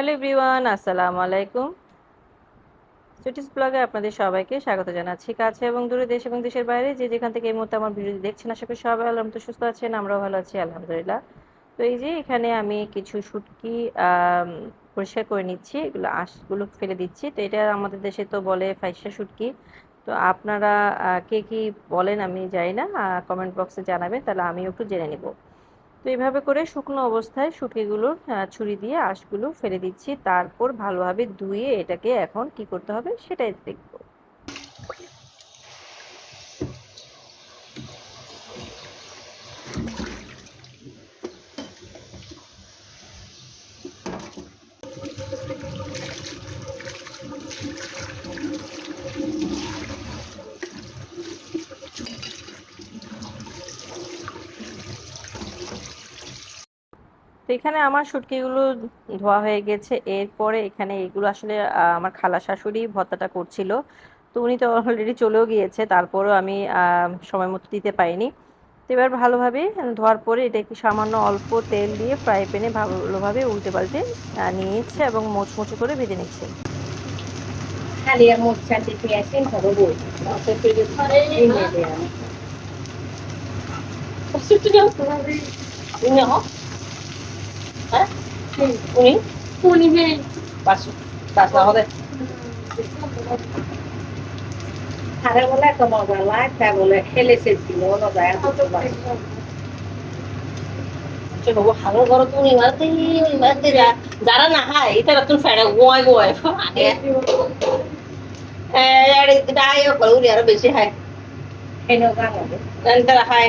Hello everyone, আসসালামু আলাইকুম। সুটিস ব্লগে আপনাদের সবাইকে স্বাগত জানাচ্ছি। কাছে এবং দূরে দেশ এবং দেশের বাইরে যে যেখান থেকে এই মুহূর্তে আমার ভিডিও দেখছেন, আশা করি সবাই আলহামদুলিল্লাহ সুস্থ আছেন, আমরাও ভালো আছি, আলহামদুলিল্লাহ। তো এই যে এখানে আমি কিছু শুটকি পরিষ্কার করে নিচ্ছি, এগুলো আঁশগুলো ফেলে দিচ্ছি। তো এটা আমাদের দেশে তো বলে ফাইসা শুটকি। তো আপনারা কে কি বলেন আমি জানি না কমেন্ট বক্সে জানাবেন, তাহলে আমিও একটু জেনে নেব। তো এইভাবে করে শুকনো অবস্থায় শুটকিগুলো ছুরি দিয়ে আঁশগুলো ফেলে দিচ্ছি। তারপর ভালোভাবে ধুয়ে এটাকে এখন কি করতে হবে সেটাই দেখব। তো এখানে আমার শুটকিগুলো ধোয়া হয়ে গেছে। এরপরে এখানে এগুলো আসলে আমার খালা শাশুড়ি ভর্তাটা করছিল। তো উনি তো অলরেডি চলেও গিয়েছে তারপরও আমি সময় মতো দিতে পারিনি। তো এবার ভালোভাবে ধোয়ার পরে এটা একটু সামান্য অল্প তেল দিয়ে ফ্রাই প্যানে ভালোভাবে উল্টে পাল্টে নিয়ে নিচ্ছে এবং মোচমোচে করে ভেজে নিচ্ছে। Kalian Ini ni. Bas, bas lah ada. Hari বলে তো মজা লাগে তা বলে খেলে সেছিল না যায় চলো ভালো করো তুমি মারতে মারতে যা যারা না খায় এটা তুমি ফেড়ে গোয় গোয় ডায়ও করে আরও বেশি খায় তারা খায়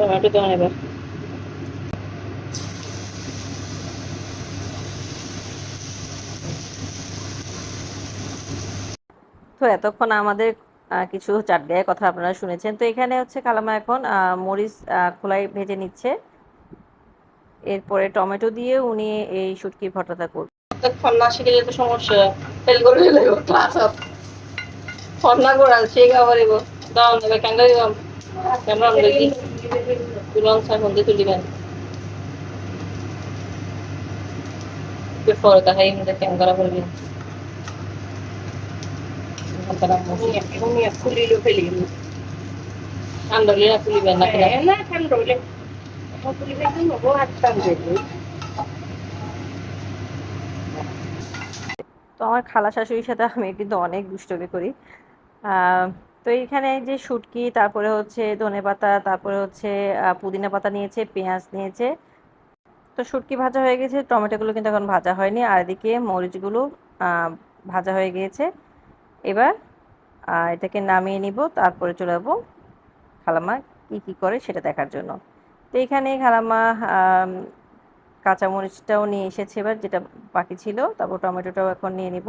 টমেটো দন এবার তো এতক্ষণ আমাদের কিছু চাট দেওয়ার কথা আপনারা শুনেছেন। তো এখানে হচ্ছে কালামা এখন মরিচ খোলাই ভেজে নিচ্ছে। এরপরে টমেটো দিয়ে উনি এই শুটকি ভর্তাটা করবেন ফন্না শিখে যেতে সমস্যা। ফেল করে ফেলে ক্লাস আপ ফন্না করা শেখ আবার এগো দাও নেবে ক্যান্ডা দিলাম? ক্যামেরা দেখি আমার খালা শাশুড়ির সাথে আমি কিন্তু অনেক দুষ্টমি করি। তো এইখানে যে শুটকি, তারপরে হচ্ছে ধনে পাতা তারপরে হচ্ছে পুদিনা পাতা নিয়েছে, পেঁয়াজ নিয়েছে। তো শুটকি ভাজা হয়ে গেছে, টমেটোগুলো কিন্তু এখন ভাজা হয়নি। আর এদিকে মরিচগুলো ভাজা হয়ে গিয়েছে। এবার এটাকে নামিয়ে নিব, তারপরে চলে যাব খালামা কি কি করে সেটা দেখার জন্য। তো এখানে খালামা কাঁচামরিচটাও নিয়ে এসেছে এবার, যেটা বাকি ছিল। তারপর টমেটোটাও এখন নিয়ে নিব।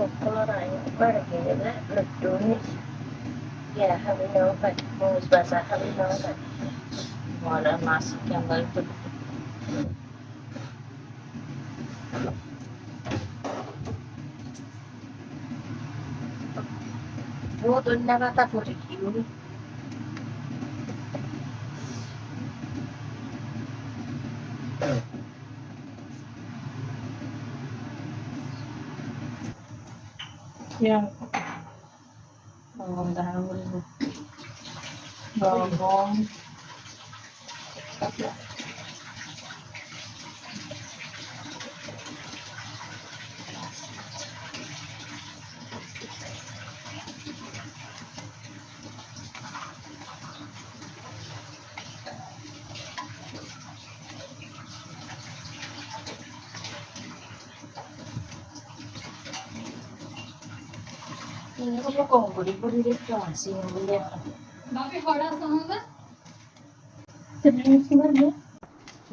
simple right where you do it yeah have you know but most was that have you know that what a mask can. Yan. Bagong dahon. Bagong. Bagong.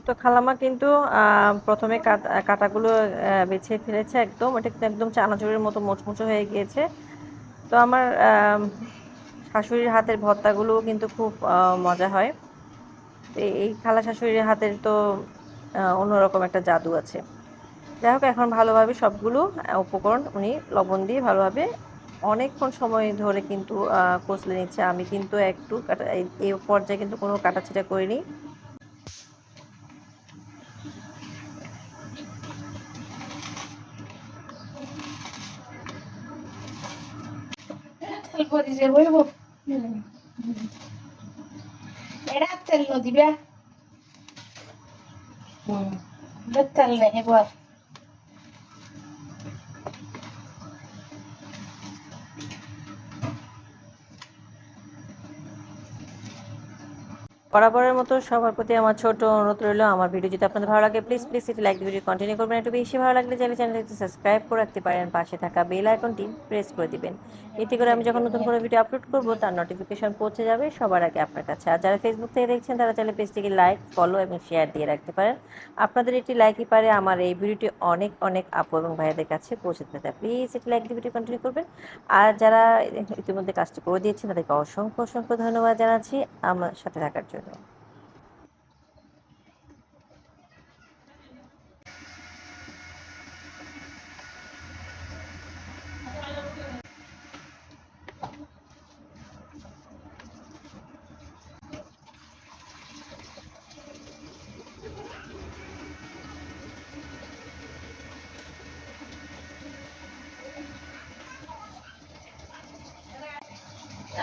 তো খালামা কিন্তু প্রথমে কাট- কাটাগুলো বেছে ফেলেছে একদম। কিন্তু একদম চানাচুরের মতো মোচমোচে হয়ে গিয়েছে। তো আমার শাশুড়ির হাতের ভর্তাগুলো কিন্তু খুব মজা হয়। এই খালা শাশুড়ির হাতের তো অন্যরকম একটা জাদু আছে। যাই হোক, এখন ভালোভাবে সবগুলো উপকরণ উনি লবণ দিয়ে ভালোভাবে অনেকক্ষণ সময় ধরে কিন্তু কষলে নিচ্ছে। আমি কিন্তু একটু কাটা, এই- পর্যায়ে কিন্তু কোনো কাটাছিটা করিনি। তেল দিবা। তেল নেই এবার। বরাবরের মতো সবার প্রতি আমার ছোট অনুরোধ রইল, আমার ভিডিও যদি আপনাদের ভালো লাগে প্লিজ প্লিজ এটি লাইক ভিডিও কন্টিনিউ করবেন। একটু বেশি ভালো লাগলে চাইলে চ্যানেলটি সাবস্ক্রাইব করে রাখতে পারেন। পাশে থাকা বেল আইকনটি প্রেস করে দিবেন। এতে করে আমি যখন নতুন কোনো ভিডিও আপলোড করব, তার নোটিফিকেশন পৌঁছে যাবে সবার আগে আপনার কাছে। আর যারা ফেসবুক থেকে দেখছেন, তারা চাইলে পেজটিকে লাইক ফলো এবং শেয়ার দিয়ে রাখতে পারেন। আপনাদের এটি লাইকই পারে আমার এই ভিডিওটি অনেক অনেক আপু এবং ভাইয়াদের কাছে পৌঁছে দিতে প্লিজ এটি লাইক ভিডিও কন্টিনিউ করবেন। আর যারা ইতিমধ্যে কাজটি করে দিয়েছেন, তাদেরকে অসংখ্য অসংখ্য ধন্যবাদ জানাচ্ছি আমার সাথে থাকার জন্য। Eduardo.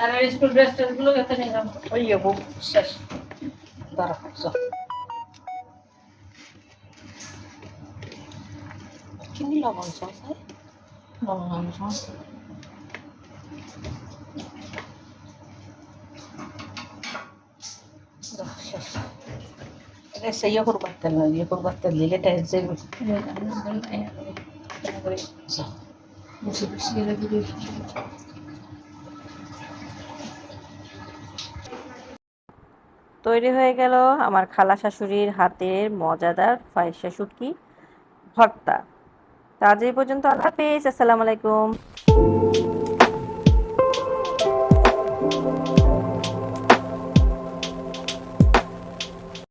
আর স্কুল ড্রেস ট্রেসগুলো গেছে নিলাম ওই যাব শেষ। দাঁড়া চল কিনি লবণ সস হয়? লবণ শেষ। এটা সেই করবার তেল নয় ইয়ে করবার তেল দিলে টেস্ট যাবে চল বেশি বেশি করে তৈরি হয়ে গেল আমার খালা শাশুড়ির হাতের মজাদার ফয়সা শুটকি ভর্তা। তা আজ এই পর্যন্ত আল্লাহ পেয়েছি আসসালামু আলাইকুম।